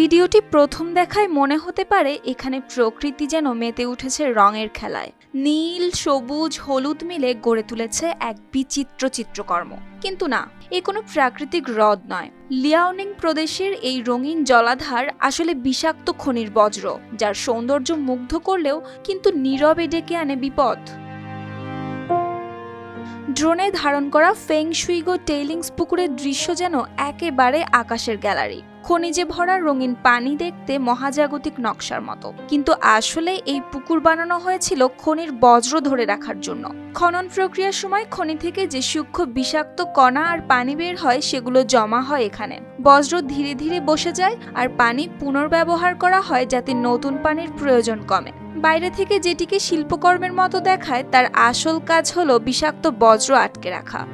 ভিডিওটি প্রথম দেখায় মনে হতে পারে এখানে প্রকৃতি যেন মেতে উঠেছে রঙের খেলায়। নীল, সবুজ, হলুদ মিলে গড়ে তুলেছে এক বিচিত্র চিত্রকর্ম। কিন্তু না, এ কোনো প্রাকৃতিক হ্রদ নয়। লিয়াওনিং প্রদেশের এই রঙিন জলাধার আসলে বিষাক্ত খনির বজ্র, যার সৌন্দর্য মুগ্ধ করলেও কিন্তু নীরবে ডেকে আনে বিপদ। ড্রোনে ধারণ করা ফেং শুইগো টেইলিংস পুকুরের দৃশ্য যেন একেবারে আকাশের গ্যালারি। খনিজে ভরা রঙিন পানি দেখতে মহাজাগতিক নকশার মতো। কিন্তু আসলে এই পুকুর বানানো হয়েছিল খনির বজ্র ধরে রাখার জন্য। খনন প্রক্রিয়ার সময় খনি থেকে যে সূক্ষ্ম বিষাক্ত কণা আর পানি বের হয়, সেগুলো জমা হয় এখানে। বজ্র ধীরে ধীরে বসে যায় আর পানি পুনর্ব্যবহার করা হয় যাতে নতুন পানির প্রয়োজন কমে। বাইরে থেকে যেটিকে শিল্পকর্মের মতো দেখায়, তার আসল কাজ হলো বিষাক্ত বজ্র আটকে রাখা।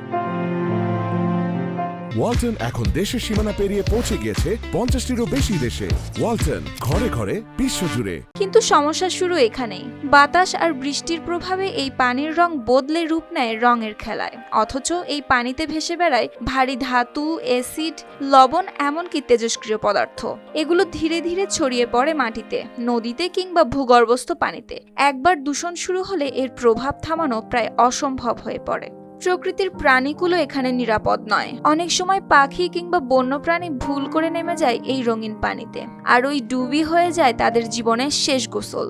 ওয়ালটন এখন দেশের সীমানা পেরিয়ে পৌঁছে গিয়েছে পঞ্চাশটিরও বেশি দেশে। ওয়ালটন, ঘরে ঘরে, বিশ্বজুড়ে। কিন্তু সমস্যা শুরু এখানেই। বাতাস আর বৃষ্টির প্রভাবে এই পানির রং বদলে রূপ নেয় রঙের খেলায়। অথচ এই পানিতে ভেসে বেড়ায় ভারী ধাতু, অ্যাসিড, লবণ এমনকি তেজস্ক্রিয় পদার্থ। এগুলো ধীরে ধীরে ছড়িয়ে পড়ে মাটিতে, নদীতে কিংবা ভূগর্ভস্থ পানিতে। একবার দূষণ শুরু হলে এর প্রভাব থামানো প্রায় অসম্ভব হয়ে পড়ে। প্রকৃতির প্রাণীগুলো এখানে নিরাপদ নয়। অনেক সময় পাখি কিংবা বন্যপ্রাণী ভুল করে নেমে যায় এই রঙিন পানিতে, আর ওই ডুবি হয়ে যায় তাদের জীবনের শেষ গোসল।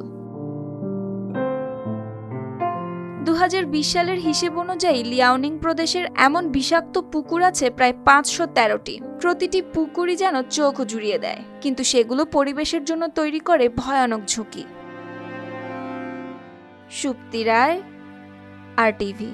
দুহাজার বিশ সালের হিসেব অনুযায়ী লিয়াওনিং প্রদেশের এমন বিষাক্ত পুকুর আছে প্রায় পাঁচশো তেরোটি। প্রতিটি পুকুরই যেন চোখ জুড়িয়ে দেয়, কিন্তু সেগুলো পরিবেশের জন্য তৈরি করে ভয়ানক ঝুঁকি। Supti Roy, R TV.